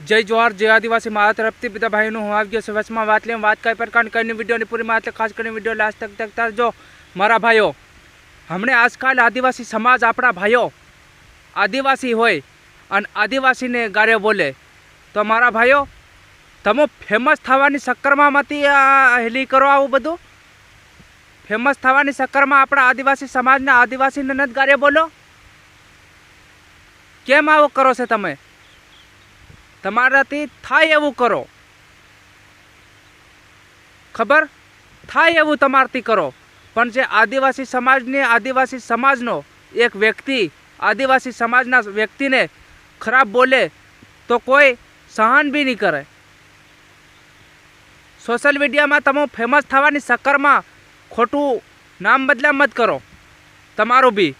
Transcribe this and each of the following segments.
જય જોહાર જય આદિવાસી, મારા તરફથી બધા ભાઈનું હું આવી ગયો છું. વચમાં વાત લઈને વાત કઈ પ્રકારની કઈની વિડીયોની પૂરી માત્ર ખાસ કરીને વીડિયો લાસ્ટ તક તકતા જો, મારા ભાઈઓ, હમણે આજકાલ આદિવાસી સમાજ આપણા ભાઈઓ આદિવાસી હોય અને આદિવાસીને ગારે બોલે. તો મારા ભાઈઓ, તમે ફેમસ થવાની ચક્કરમાંથી હેલી કરો આવું બધું? ફેમસ થવાની ચક્કરમાં આપણા આદિવાસી સમાજના આદિવાસીને નથી ગારે બોલો? કેમ આવું કરો છો તમે? તમારાથી થાય એવું કરો. ખબર? થાય એવું તમારાથી કરો. પણ જે આદિવાસી સમાજને, આદિવાસી સમાજનો એક વ્યક્તિ, આદિવાસી સમાજના વ્યક્તિને ખરાબ બોલે તો કોઈ સહન બી નહીં કરે. સોશિયલ મીડિયામાં તમે ફેમસ થવાની ચક્કરમાં ખોટું નામ બદલા મત કરો. તમારું બી.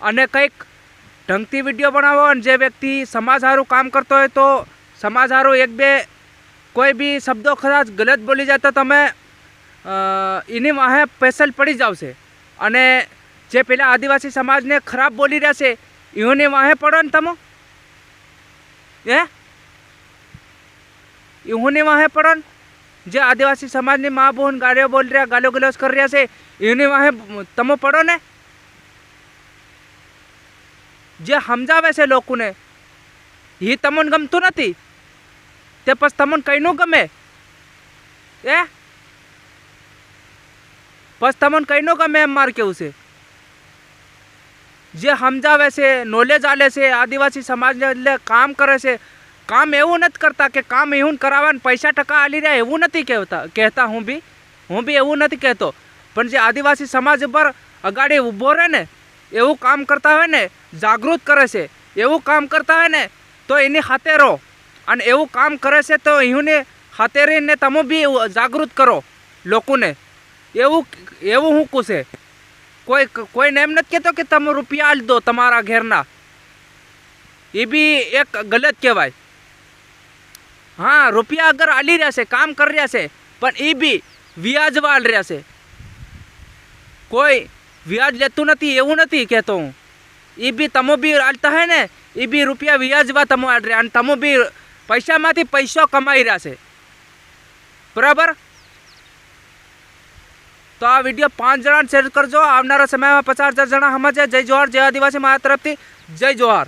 અને કંઈક ઢંગથી વીડિયો બનાવો અને જે વ્યક્તિ સમાજ સારું કામ કરતો હોય તો સમાજ સારું એક બે કોઈ બી શબ્દો કદાચ ગલત બોલી જાય તો તમે એની વાહે સ્પેશલ પડી જાવશે અને જે પેલા આદિવાસી સમાજને ખરાબ બોલી રહ્યા છે, એઓની વાહે પડો ને તમે. એ એઓની વાહે પડો ને. જે આદિવાસી સમાજની મા બહેન ગાળીઓ બોલી રહ્યા ગાલો ગલોસ કરી રહ્યા છે એની વાહે તમે પડો ને. જે સમજાવે છે લોકોને, એ તમને ગમતું નથી. તે પછી તમને કંઈનું ગમે. એ? પછી તમને કંઈનું ગમે એમ મારે કેવું છે. જે સમજાવે છે નોલેજ આલે છે, આદિવાસી સમાજને એટલે કામ કરે છે, કામ એવું નથી કરતા કે કામ એવું કરાવવાનું, પૈસા ટકા આલી રહ્યા એવું નથી કહેતા કહેતા હું બી. હું બી એવું નથી કહેતો. પણ જે આદિવાસી સમાજ પર અગાડી ઊભો રહે ને એવું કામ કરતા હોય ને, જાગૃત કરે છે. એવું કામ કરતા હોય ને, તો એની હાથે રહો. અને એવું કામ કરે છે તો અહીંને હાથે રહીને તમે બી જાગૃત કરો લોકોને. એવું એવું હું કુશે કોઈ, કોઈને એમ નથી કહેતો કે તમે રૂપિયા આલી દો તમારા ઘેરના. એ બી એક ગલત કહેવાય. હા, રૂપિયા અગર આલી રહ્યા છે, કામ કરી રહ્યા છે, પણ એ બી વ્યાજવા આલી રહ્યા છે. કોઈ વ્યાજ લેતું નથી, એવું નથી કહેતો હું. એ બી તમે બી આલતા હોય ને એ બી રૂપિયા વ્યાજવા તમે આલ રહ્યા અને તમે બી પૈસામાંથી પૈસો કમાઈ રહ્યા છે. બરાબર? તો આ વીડિયો પાંચ જણાને શેર કરજો. આવનારા સમયમાં પચાસ હજાર જણા સમજે. જય જોહાર. જય આદિવાસી મારા તરફથી. જય જોહાર.